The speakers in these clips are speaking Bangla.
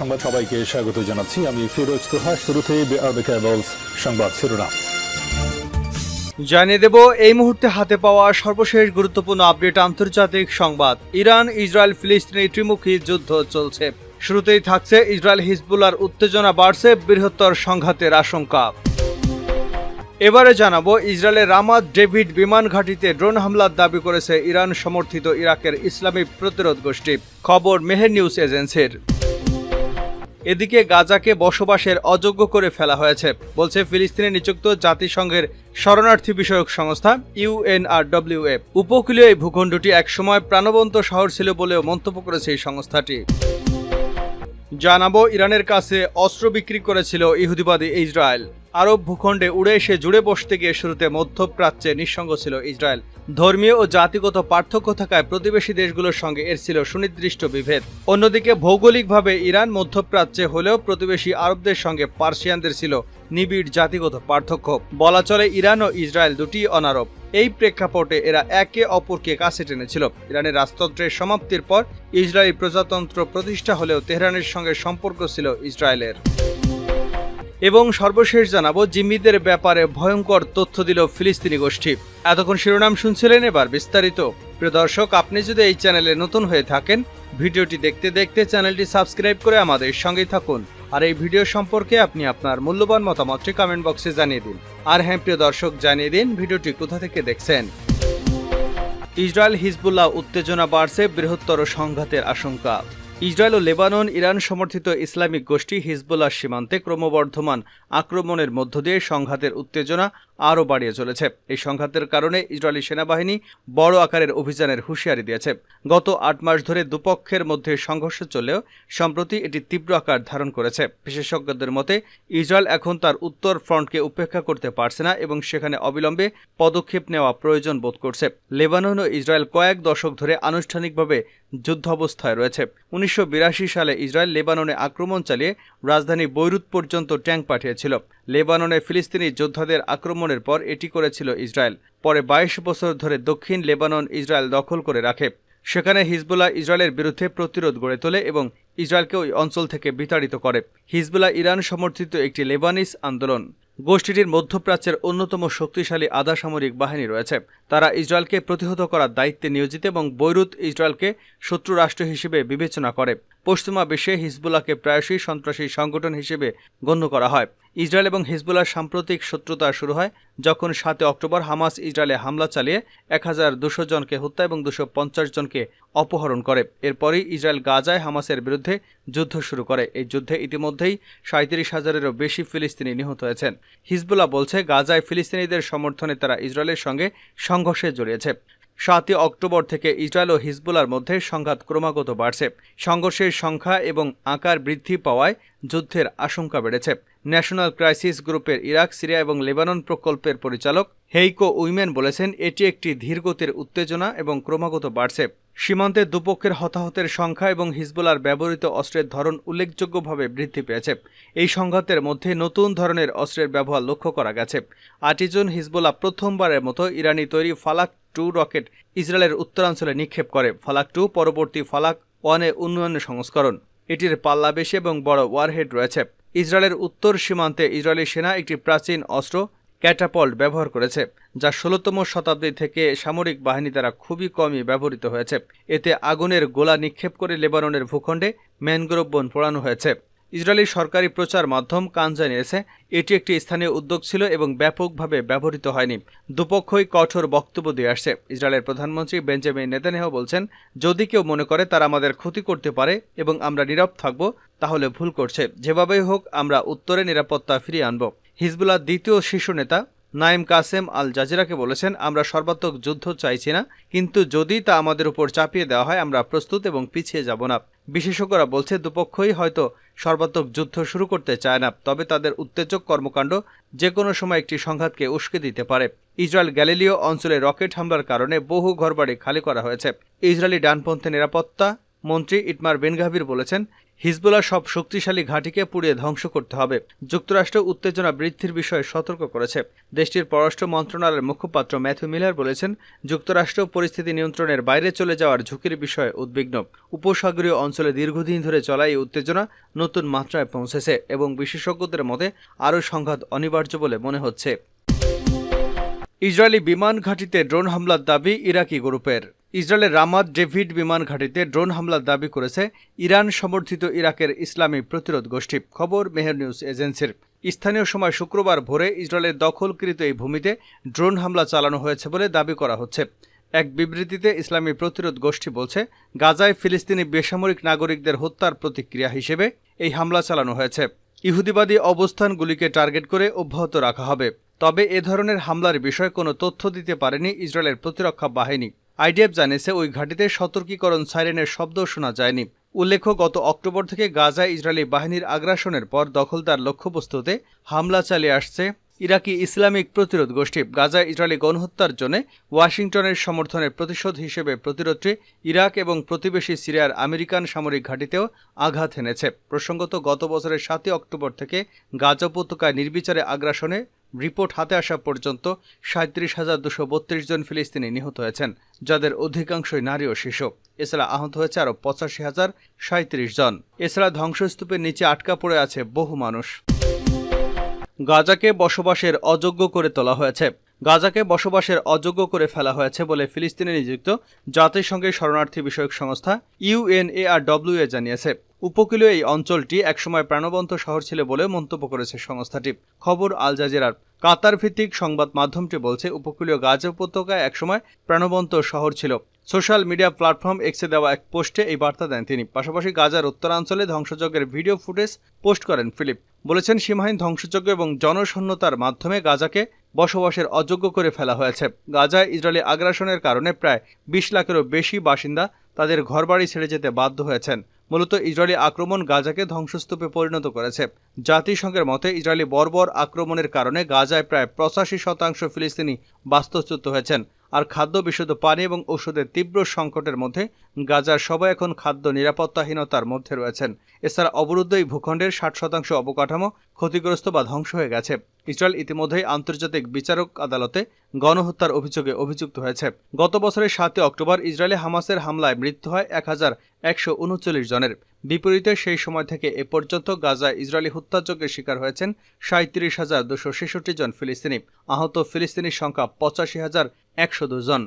সংবাদ সবাইকে স্বাগত জানাচ্ছি। আমি ফিরোজ তোহা শুরুতে সংবাদ শিরোনাম। জানিয়ে দেব, এই মুহূর্তে হাতে পাওয়া সর্বশেষ গুরুত্বপূর্ণ আপডেট আন্তর্জাতিক সংবাদ। ইরান, ইসরায়েল, ফিলিস্তিনি ত্রিমুখী যুদ্ধ চলছে। শুরুতেই থাকছে ইসরায়েল হিজবুলার উত্তেজনা বাড়ছে, বৃহত্তর সংঘাতের আশঙ্কা। এবারে জানাব, ইসরায়েলের রামাত ডেভিড বিমান ঘাঁটিতে ড্রোন হামলার দাবি করেছে ইরান সমর্থিত ইরাকের ইসলামী প্রতিরোধ গোষ্ঠী। খবর মেহের নিউজ এজেন্সির। এদিকে গাজাকে বসবাসের অযোগ্য করে ফেলা হয়েছে, বলছে ফিলিস্তিনে নিযুক্ত জাতিসংঘের শরণার্থী বিষয়ক সংস্থা ইউএনআরডব্লিউএ উপকূলীয় এই ভূখণ্ডটি একসময় প্রাণবন্ত শহর ছিল বলেও মন্তব্য করেছে এই সংস্থাটি। জানাব, ইরানের কাছে অস্ত্র বিক্রি করেছিল ইহুদিবাদী ইসরায়েল। আরব ভূখণ্ডে উড়ে এসে জুড়ে বসতে গিয়ে শুরুতে মধ্যপ্রাচ্যে নিঃসঙ্গ ছিল ইসরায়েল। ধর্মীয় ও জাতিগত পার্থক্য থাকায় প্রতিবেশী দেশগুলোর সঙ্গে এর ছিল সুনির্দিষ্ট বিভেদ। অন্যদিকে ভৌগোলিকভাবে ইরান মধ্যপ্রাচ্যে হলেও প্রতিবেশী আরবদের সঙ্গে পার্সিয়ানদের ছিল নিবিড় জাতিগত পার্থক্য। বলা চলে ইরান ও ইসরায়েল দুটি অনারব। এই প্রেক্ষাপটে এরা একে অপরকে কাছে টেনেছিল। ইরানের রাজতন্ত্রের সমাপ্তির পর ইসরায়েলি প্রজাতন্ত্র প্রতিষ্ঠা হলেও তেহরানের সঙ্গে সম্পর্ক ছিল ইসরায়েলের। এবং সর্বশেষ জানাব জিম্মিদের ব্যাপারে ভয়ঙ্কর তথ্য দিল ফিলিস্তিনি গোষ্ঠী। এতক্ষণ শিরোনাম শুনছিলেন এবার বিস্তারিত। প্রিয় দর্শক, আপনি যদি এই চ্যানেলে নতুন হয়ে থাকেন, ভিডিওটি দেখতে দেখতে চ্যানেলটি সাবস্ক্রাইব করে আমাদের সঙ্গেই থাকুন। আর এই ভিডিও সম্পর্কে আপনি আপনার মূল্যবান মতামতটি কমেন্ট বক্সে জানিয়ে দিন। আর হ্যাঁ প্রিয় দর্শক, জানিয়ে দিন ভিডিওটি কোথা থেকে দেখছেন। ইসরায়েল হিজবুল্লাহ উত্তেজনা বাড়ছে বৃহত্তর সংঘাতের আশঙ্কা। ইসরায়েল ও লেবানন, ইরান সমর্থিত ইসলামিক গোষ্ঠী হিজবুল্লাহ সীমান্তে ক্রমবর্ধমান আক্রমণের মধ্য দিয়ে সংঘাতের উত্তেজনা আরও বাড়িয়ে চলেছে। এই সংঘাতের কারণে ইসরায়েলি সেনাবাহিনী বড় আকারের অভিযানের হুঁশিয়ারি দিয়েছে। গত আট মাস ধরে দুপক্ষের মধ্যে সংঘর্ষ চললেও সম্প্রতি এটি তীব্র আকার ধারণ করেছে। বিশেষজ্ঞদের মতে, ইসরায়েল এখন তার উত্তর ফ্রন্টকে উপেক্ষা করতে পারছে না এবং সেখানে অবিলম্বে পদক্ষেপ নেওয়া প্রয়োজন বোধ করছে। লেবানন ও ইসরায়েল কয়েক দশক ধরে আনুষ্ঠানিকভাবে যুদ্ধ অবস্থায় রয়েছে। উনিশশো বিরাশি সালে ইসরায়েল লেবাননে আক্রমণ চালিয়ে রাজধানী বৈরুত পর্যন্ত ট্যাঙ্ক পাঠিয়েছিল। লেবাননে ফিলিস্তিনি যোদ্ধাদের আক্রমণের পর এটি করেছিল ইসরায়েল। পরে বাইশ বছর ধরে দক্ষিণ লেবানন ইসরায়েল দখল করে রাখে। সেখানে হিজবুল্লাহ ইসরায়েলের বিরুদ্ধে প্রতিরোধ গড়ে তোলে এবং ইসরায়েলকে ওই অঞ্চল থেকে বিতাড়িত করে। হিজবুল্লাহ ইরান সমর্থিত একটি লেবানিস আন্দোলন। গোষ্ঠীটির মধ্যপ্রাচ্যের অন্যতম শক্তিশালী আধা সামরিক বাহিনী রয়েছে। তারা ইসরায়েলকে প্রতিহত করার দায়িত্বে নিয়োজিত এবং বৈরুত ইসরায়েলকে শত্রু রাষ্ট্র হিসেবে বিবেচনা করে। পশ্চিমা বিশ্বে হিজবুল্লাহকে প্রায়শই সন্ত্রাসী সংগঠন হিসেবে গণ্য করা হয়। ইসরায়েল এবং হিজবুল্লাহর সাম্প্রতিক শত্রুতা শুরু হয় যখন সাতে অক্টোবর হামাস ইসরায়েলে হামলা চালিয়ে এক হাজার দুশো জনকে হত্যা এবং দুশো পঞ্চাশ জনকে অপহরণ করে। এরপরই ইসরায়েল গাজায় হামাসের বিরুদ্ধে যুদ্ধ শুরু করে। এই যুদ্ধে ইতিমধ্যেই সাঁত্রিশ হাজারেরও বেশি ফিলিস্তিনি নিহত হয়েছেন। হিজবুল্লাহ বলছে, গাজায় ফিলিস্তিনিদের সমর্থনে তারা ইসরায়েলের সঙ্গে সংঘর্ষে জড়িয়েছে। সাতই অক্টোবর থেকে ইসরায়েল ও হিজবুলার মধ্যে সংঘাত ক্রমাগত বাড়ছে। সংঘর্ষের সংখ্যা এবং আকার বৃদ্ধি পাওয়ায় যুদ্ধের আশঙ্কা বেড়েছে। ন্যাশনাল ক্রাইসিস গ্রুপের ইরাক, সিরিয়া এবং লেবানন প্রকল্পের পরিচালক হেইকো উইমেন বলেছেন, এটি একটি ধীরগতির উত্তেজনা এবং ক্রমাগত বাড়ছে। সীমান্তে দুপক্ষের হতাহতের সংখ্যা এবং হিজবুলার ব্যবহৃত অস্ত্রের ধরন উল্লেখযোগ্যভাবে বৃদ্ধি পেয়েছে। এই সংঘাতের মধ্যে নতুন ধরনের অস্ত্রের ব্যবহার লক্ষ্য করা গেছে। আটিজন হিজবুল্লাহ প্রথমবারের মতো ইরানি তৈরি ফালাক টু রকেট ইসরায়েলের উত্তরাঞ্চলে নিক্ষেপ করে। ফালাক টু পরবর্তী ফালাক ওয়ানে উন্নয়ন সংস্করণ। এটির পাল্লা বেশি এবং বড় ওয়ারহেড রয়েছে। ইসরায়েলের উত্তর সীমান্তে ইসরায়েলি সেনা একটি প্রাচীন অস্ত্র ক্যাটাপল্ট ব্যবহার করেছে, যা ষোলোতম শতাব্দী থেকে সামরিক বাহিনী দ্বারা খুবই কমই ব্যবহৃত হয়েছে। এতে আগুনের গোলা নিক্ষেপ করে লেবাননের ভূখণ্ডে ম্যানগ্রোভ বন পোড়ানো হয়েছে। ইসরায়েলি সরকারি প্রচার মাধ্যম কান জানিয়েছে, এটি একটি স্থানীয় উদ্যোগ ছিল এবং ব্যাপকভাবে ব্যবহৃত হয়নি। দুপক্ষই কঠোর বক্তব্য দিয়ে আসছে। ইসরায়েলের প্রধানমন্ত্রী বেঞ্জামিন নেতানেহ বলছেন, যদি কেউ মনে করে তারা আমাদের ক্ষতি করতে পারে এবং আমরা নীরব থাকব, তাহলে ভুল করছে। যেভাবেই হোক, আমরা উত্তরে নিরাপত্তা ফিরিয়ে আনব। হিজবুল্লাহ দ্বিতীয় শীর্ষ নেতা নাইম কাসেম আল জাজিরাকে বলেছেন, আমরা সর্বাত্মক যুদ্ধ চাইছি না, কিন্তু যদি তা আমাদের উপর চাপিয়ে দেওয়া হয়, আমরা প্রস্তুত এবং পিছিয়ে যাব না। বিশেষজ্ঞরা বলছে, দুপক্ষই হয়তো সর্বাত্মক যুদ্ধ শুরু করতে চায় না, তবে তাদের উত্তেজক কর্মকাণ্ড যে কোনো সময় একটি সংঘাতকে উস্কে দিতে পারে। ইসরায়েল গ্যালিলিও অঞ্চলে রকেট হামলার কারণে বহু ঘরবাড়ি খালি করা হয়েছে। ইসরায়েলি ডানপন্থী নিরাপত্তা মন্ত্রী ইটমার বেনগাভির বলেছেন হিজবুল্লাহ সব শক্তিশালী ঘাঁটিকে পুড়িয়ে ধ্বংস করতে হবে। যুক্তরাষ্ট্র উত্তেজনা বৃদ্ধির বিষয়ে সতর্ক করেছে। দেশটির পররাষ্ট্র মন্ত্রণালয়ের মুখপাত্র ম্যাথু মিলার বলেছেন, যুক্তরাষ্ট্র পরিস্থিতি নিয়ন্ত্রণের বাইরে চলে যাওয়ার ঝুঁকির বিষয়ে উদ্বিগ্ন। উপসাগরীয় অঞ্চলে দীর্ঘদিন ধরে চলা এই উত্তেজনা নতুন মাত্রায় পৌঁছেছে এবং বিশেষজ্ঞদের মতে আরও সংঘাত অনিবার্য বলে মনে হচ্ছে। ইসরায়েলি বিমান ঘাঁটিতে ড্রোন হামলার দাবি ইরাকি গ্রুপের। ইসরায়েলের রামাদ ডেভিড বিমান ঘাঁটিতে ড্রোন হামলার দাবি করেছে ইরান সমর্থিত ইরাকের ইসলামী প্রতিরোধ গোষ্ঠী। খবর মেহের নিউজ এজেন্সির। স্থানীয় সময় শুক্রবার ভোরে ইসরায়েলের দখলকৃত এই ভূমিতে ড্রোন হামলা চালানো হয়েছে বলে দাবি করা হচ্ছে। এক বিবৃতিতে ইসলামী প্রতিরোধ গোষ্ঠী বলছে, গাজায় ফিলিস্তিনি বেসামরিক নাগরিকদের হত্যার প্রতিক্রিয়া হিসেবে এই হামলা চালানো হয়েছে। ইহুদিবাদী অবস্থানগুলিকে টার্গেট করে অব্যাহত রাখা হবে। তবে এ ধরনের হামলার বিষয়ে কোনো তথ্য দিতে পারেনি ইসরায়েলের প্রতিরক্ষা বাহিনী। আইডিএফ জানিয়েছে, ওই ঘাঁটিতে সতর্কীকরণ সাইরেনের শব্দ শোনা যায়নি। উল্লেখ্য, গত অক্টোবর থেকে গাজায় ইসরায়েলি বাহিনীর আগ্রাসনের পর দখলদার লক্ষ্যবস্তুতে হামলা চালিয়ে আসছে ইরাকি ইসলামিক প্রতিরোধ গোষ্ঠী। গাজায় ইসরায়েলি গণহত্যার জন্য ওয়াশিংটনের সমর্থনের প্রতিশোধ হিসেবে প্রতিরোধটি ইরাক এবং প্রতিবেশী সিরিয়ার আমেরিকান সামরিক ঘাঁটিতেও আঘাত এনেছে। প্রসঙ্গত, গত বছরের সাতই অক্টোবর থেকে গাজা উপত্যকায় নির্বিচারে আগ্রাসনে রিপোর্ট হাতে আসা পর্যন্ত সাঁত্রিশ হাজার দুশো বত্রিশ জন ফিলিস্তিনি নিহত হয়েছেন, যাদের অধিকাংশই নারী ও শিশু। এছাড়া আহত হয়েছে আরও পঁচাশি হাজার সাঁত্রিশ জন। এছাড়া ধ্বংসস্তূপের নিচে আটকা পড়ে আছে বহু মানুষ। গাজাকে বসবাসের অযোগ্য করে তোলা হয়েছে। গাজাকে বসবাসের অযোগ্য করে ফেলা হয়েছে বলে ফিলিস্তিনে নিযুক্ত জাতিসংঘের শরণার্থী বিষয়ক সংস্থা ইউএনএআরডব্লিউ এ জানিয়েছে। উপকূলীয় এই অঞ্চলটি একসময় প্রাণবন্ত শহর ছিল বলে মন্তব্য করেছে সংস্থাটি। খবর আল জাজিরার। কাতার ভিত্তিক সংবাদ মাধ্যমটি বলছে, উপকূলীয় গাজা উপত্যকায় একসময় প্রাণবন্ত শহর ছিল। সোশ্যাল মিডিয়া প্ল্যাটফর্ম এক্সে দেওয়া এক পোস্টে এই বার্তা দেন তিনি। পাশাপাশি গাজার উত্তরাঞ্চলে ধ্বংসযজ্ঞের ভিডিও ফুটেজ পোস্ট করেন ফিলিপ। বলেছেন, সীমাহীন ধ্বংসযজ্ঞ এবং জনশূন্যতার মাধ্যমে গাজাকে বসবাসের অযোগ্য করে ফেলা হয়েছে। গাজায় ইসরায়েলি আগ্রাসনের কারণে প্রায় বিশ লাখেরও বেশি বাসিন্দা তাদের ঘরবাড়ি ছেড়ে যেতে বাধ্য হয়েছেন। মূলত ইসরায়েলি আক্রমণ গাজাকে ধ্বংসস্তূপে পরিণত করেছে। জাতিসংঘের মতে, ইসরায়েলি বর্বর আক্রমণের কারণে গাজায় প্রায় পঁচাশি শতাংশ ফিলিস্তিনি বাস্তুচ্যুত হয়েছেন। আর খাদ্য বিশুদ্ধ পানি এবং ওষুধের তীব্র সংকটের মধ্যে গাজার সবাই এখন খাদ্য নিরাপত্তাহীনতার মধ্যে রয়েছেন। এছাড়া অবরুদ্ধ এই ভূখণ্ডের ষাট শতাংশ অবকাঠামো ক্ষতিগ্রস্ত বা ধ্বংস হয়ে গেছে। ইসরায়েল ইতিমধ্যেই আন্তর্জাতিক বিচারক আদালতে গণহত্যার অভিযোগে অভিযুক্ত হয়েছে। গত বছরের সাতই অক্টোবর ইসরায়েলে হামাসের হামলায় মৃত্যু হয় এক হাজার একশো উনচল্লিশ জনের। বিপরীতে সেই সময় থেকে এ পর্যন্ত গাজায় ইসরায়েলি হত্যাযজ্ঞের শিকার হয়েছেন সাঁত্রিশ হাজার দুশো ছেষট্টি জন ফিলিস্তিনি। আহত ফিলিস্তিনির সংখ্যা পঁচাশি হাজার একশো জন।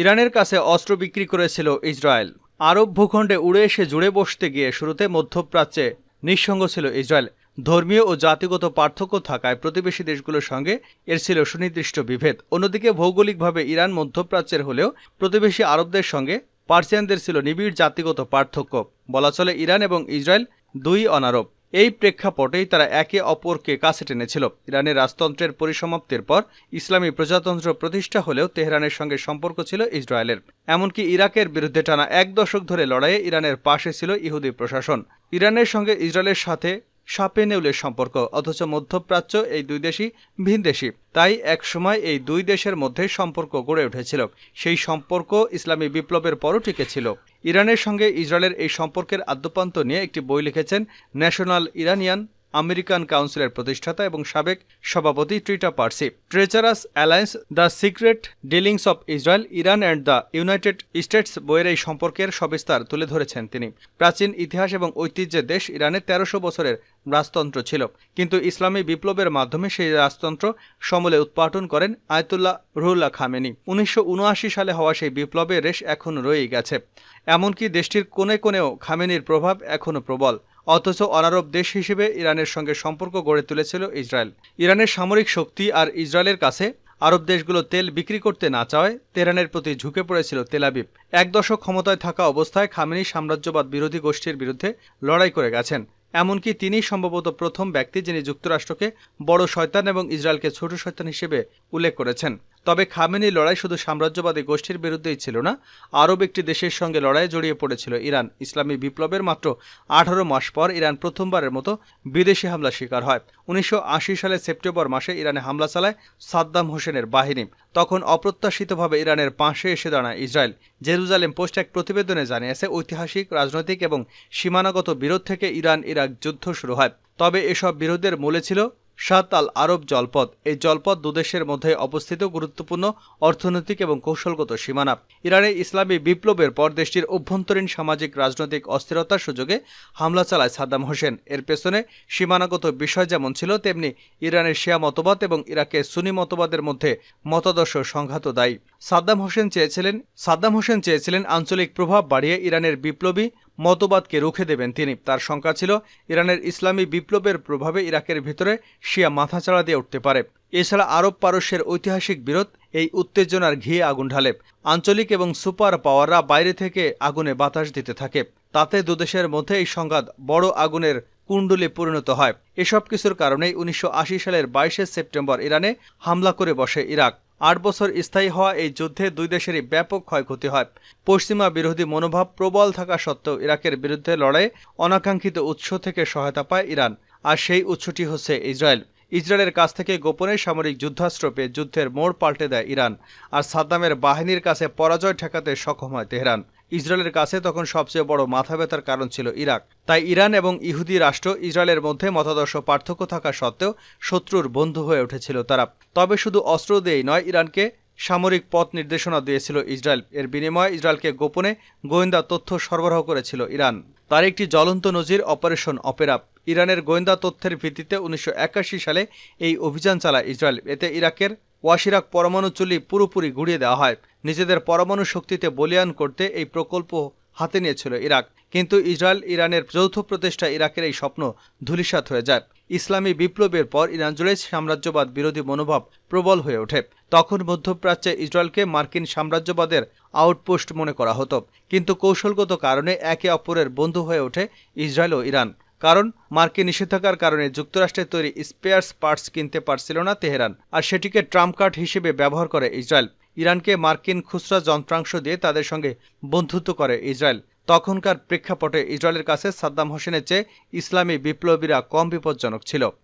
ইরানের কাছে অস্ত্র বিক্রি করেছিল ইসরায়েল। আরব ভূখণ্ডে উড়ে এসে জুড়ে বসতে গিয়ে শুরুতে মধ্যপ্রাচ্যে নিঃসঙ্গ ছিল ইসরায়েল। ধর্মীয় ও জাতিগত পার্থক্য থাকায় প্রতিবেশী দেশগুলোর সঙ্গে এর ছিল সুনির্দিষ্ট বিভেদ। অন্যদিকে ভৌগোলিকভাবে ইরান মধ্যপ্রাচ্যের হলেও প্রতিবেশী আরবদের সঙ্গে পার্সিয়ানদের ছিল নিবিড় জাতিগত পার্থক্য। বলা চলে ইরান এবং ইসরায়েল দুই অনারব। এই প্রেক্ষাপটেই তারা একে অপরকে কাছে টেনেছিল। ইরানের রাজতন্ত্রের পরিসমাপ্তির পর ইসলামী প্রজাতন্ত্র প্রতিষ্ঠা হলেও তেহরানের সঙ্গে সম্পর্ক ছিল ইসরায়েলের। এমনকি ইরাকের বিরুদ্ধে টানা এক দশক ধরে লড়াইয়ে ইরানের পাশে ছিল ইহুদি প্রশাসন। ইরানের সঙ্গে ইসরায়েলের সাথে সাপে নেউলের সম্পর্ক, অথচ মধ্যপ্রাচ্য এই দুই দেশই ভিনদেশী। তাই এক সময় এই দুই দেশের মধ্যে সম্পর্ক গড়ে উঠেছিল। সেই সম্পর্ক ইসলামী বিপ্লবের পরও টিকেছিল ইরানের সঙ্গে ইসরায়েলের এই সম্পর্কের আদ্যপান্ত নিয়ে একটি বই লিখেছেন ন্যাশনাল ইরানিয়ান আমেরিকান কাউন্সিলের প্রতিষ্ঠাতা এবং সাবেক সভাপতি Trita Parsi. Treacherous alliance, the secret dealings of Israel, Iran and the United States বইয়ের এই সম্পর্কের সবিস্তার তুলে ধরেছেন তিনি। প্রাচীন ইতিহাস এবং ঐতিহ্যের দেশ ইরানে তেরোশো বছরের রাজতন্ত্র ছিল। কিন্তু ইসলামী বিপ্লবের মাধ্যমে সেই রাজতন্ত্র সমলে উৎপাটন করেন আয়তুল্লাহ রুহুল্লাহ খামেনি। উনিশশো উনআশি সালে হওয়া সেই বিপ্লবের রেশ এখন রয়েই গেছে। এমনকি দেশটির কোণে কোণেও খামেনির প্রভাব এখনও প্রবল। অথচ অনারব দেশ হিসেবে ইরানের সঙ্গে সম্পর্ক গড়ে তুলেছিল ইসরায়েল। ইরানের সামরিক শক্তি আর ইসরায়েলের কাছে আরব দেশগুলো তেল বিক্রি করতে না চাওয়ায় তেহরানের প্রতি ঝুঁকে পড়েছিল তেলাবিব এক দশক ক্ষমতায় থাকা অবস্থায় খামেনি সাম্রাজ্যবাদ বিরোধী গোষ্ঠীর বিরুদ্ধে লড়াই করে গেছেন। এমনকি তিনি সম্ভবত প্রথম ব্যক্তি যিনি যুক্তরাষ্ট্রকে বড় শয়তান এবং ইসরায়েলকে ছোট শয়তান হিসেবে উল্লেখ করেছেন। তবে খামেনি লড়াই শুধু সাম্রাজ্যবাদী গোষ্ঠীর বিরুদ্ধেই ছিল না, আরব একটি দেশের সঙ্গে লড়াইয়ে জড়িয়ে পড়েছিল ইরান। ইসলামী বিপ্লবের মাত্র আঠারো মাস পর ইরান প্রথমবারের মতো বিদেশি হামলা শিকার হয়। উনিশশো আশি সালের সেপ্টেম্বর মাসে ইরানে হামলা চালায় সাদ্দাম হোসেনের বাহিনী। তখন অপ্রত্যাশিতভাবে ইরানের পাশে এসে দাঁড়ায় ইসরায়েল। জেরুজালেম পোস্ট এক প্রতিবেদনে জানিয়েছে, ঐতিহাসিক, রাজনৈতিক এবং সীমানাগত বিরোধ থেকে ইরান ইরাক যুদ্ধ শুরু হয়। তবে এসব বিরোধের মূলে ছিল সাত আল আরব জলপথ। এই জলপথ দুদেশের মধ্যে অবস্থিত গুরুত্বপূর্ণ অর্থনৈতিক এবং কৌশলগত সীমানা। ইরানে ইসলামী বিপ্লবের পর দেশটির অভ্যন্তরীণ সামাজিক, রাজনৈতিক অস্থিরতার সুযোগে হামলা চালায় সাদ্দাম হোসেন। এর পেছনে সীমানাগত বিষয় যেমন ছিল, তেমনি ইরানের শিয়া মতবাদ এবং ইরাকের সুনি মতবাদের মধ্যে মতাদর্শ সংঘাত দায়ী। সাদ্দাম হোসেন চেয়েছিলেন, সাদ্দাম হোসেন চেয়েছিলেন আঞ্চলিক প্রভাব বাড়িয়ে ইরানের বিপ্লবী মতবাদকে রুখে দেবেন তিনি। তার শঙ্কা ছিল, ইরানের ইসলামী বিপ্লবের প্রভাবে ইরাকের ভিতরে শিয়া মাথাচাড়া দিয়ে উঠতে পারে। এছাড়া আরব পারস্যের ঐতিহাসিক বিরোধ এই উত্তেজনার ঘিয়ে আগুন ঢালে। আঞ্চলিক এবং সুপার পাওয়াররা বাইরে থেকে আগুনে বাতাস দিতে থাকে। তাতে দুদেশের মধ্যে এই সংঘাত বড় আগুনের কুণ্ডলে পরিণত হয়। এসব কিছুর কারণেই উনিশশো আশি সালের বাইশে সেপ্টেম্বর ইরানে হামলা করে বসে ইরাক। আট বছর স্থায়ী হওয়া এই যুদ্ধে দুই দেশেরই ব্যাপক ক্ষয়ক্ষতি হয়। পশ্চিমা বিরোধী মনোভাব প্রবল থাকা সত্ত্বেও ইরাকের বিরুদ্ধে লড়াই অনাকাঙ্ক্ষিত উৎস থেকে সহায়তা পায় ইরান। আর সেই উৎসটি হচ্ছে ইসরায়েল। ইসরায়েলের কাছ থেকে গোপনে সামরিক যুদ্ধাস্ত্র পেয়ে যুদ্ধের মোড় পাল্টে দেয় ইরান। আর সাদ্দামের বাহিনীর কাছে পরাজয় ঠেকাতে সক্ষম হয় তেহরান। ইসরায়েলের কাছে তখন সবচেয়ে বড় মাথা ব্যথার কারণ ছিল ইরাক। তাই ইরান এবং ইহুদি রাষ্ট্র ইসরায়েলের মধ্যে মতাদর্শ পার্থক্য থাকা সত্ত্বেও শত্রুর বন্ধু হয়ে উঠেছিল তারা। তবে শুধু অস্ত্র দিয়েই নয়, ইরানকে সামরিক পথ নির্দেশনা দিয়েছিল ইসরায়েল। এর বিনিময়ে ইসরায়েলকে গোপনে গোয়েন্দা তথ্য সরবরাহ করেছিল ইরান। তার একটি জ্বলন্ত নজির অপারেশন অপেরাপ ইরানের গোয়েন্দা তথ্যের ভিত্তিতে উনিশশো একাশি সালে এই অভিযান চালায় ইসরায়েল। এতে ইরাকের ওয়াশিরাক পরমাণু চুল্লি পুরোপুরি গুড়িয়ে দেওয়া হয়। নিজেদের পরমাণু শক্তিতে বলিয়ান করতে এই প্রকল্প হাতে নিয়েছিল ইরাক। কিন্তু ইসরায়েল ইরানের যৌথ প্রচেষ্টা ইরাকের এই স্বপ্ন ধূলিসাৎ হয়ে যায়। ইসলামী বিপ্লবের পর ইরান জুড়ে সাম্রাজ্যবাদ বিরোধী মনোভাব প্রবল হয়ে ওঠে। তখন মধ্যপ্রাচ্যে ইসরায়েলকে মার্কিন সাম্রাজ্যবাদের আউটপোস্ট মনে করা হতো। কিন্তু কৌশলগত কারণে একে অপরের বন্ধু হয়ে ওঠে ইসরায়েল ও ইরান। কারণ মার্কিন নিষেধাজ্ঞার কারণে যুক্তরাষ্ট্রের তৈরি স্পেয়ার্স পার্টস কিনতে পারছিল না তেহরান, আর সেটিকে ট্রাম্প কার্ড হিসেবে ব্যবহার করে ইসরায়েল। ইরানকে মার্কিন খুচরা যন্ত্রাংশ দিয়ে তাদের সঙ্গে বন্ধুত্ব করে ইসরায়েল। তখনকার প্রেক্ষাপটে ইসরায়েলের কাছে সাদ্দাম হোসেনের চেয়ে ইসলামী বিপ্লবীরা কম বিপজ্জনক ছিল।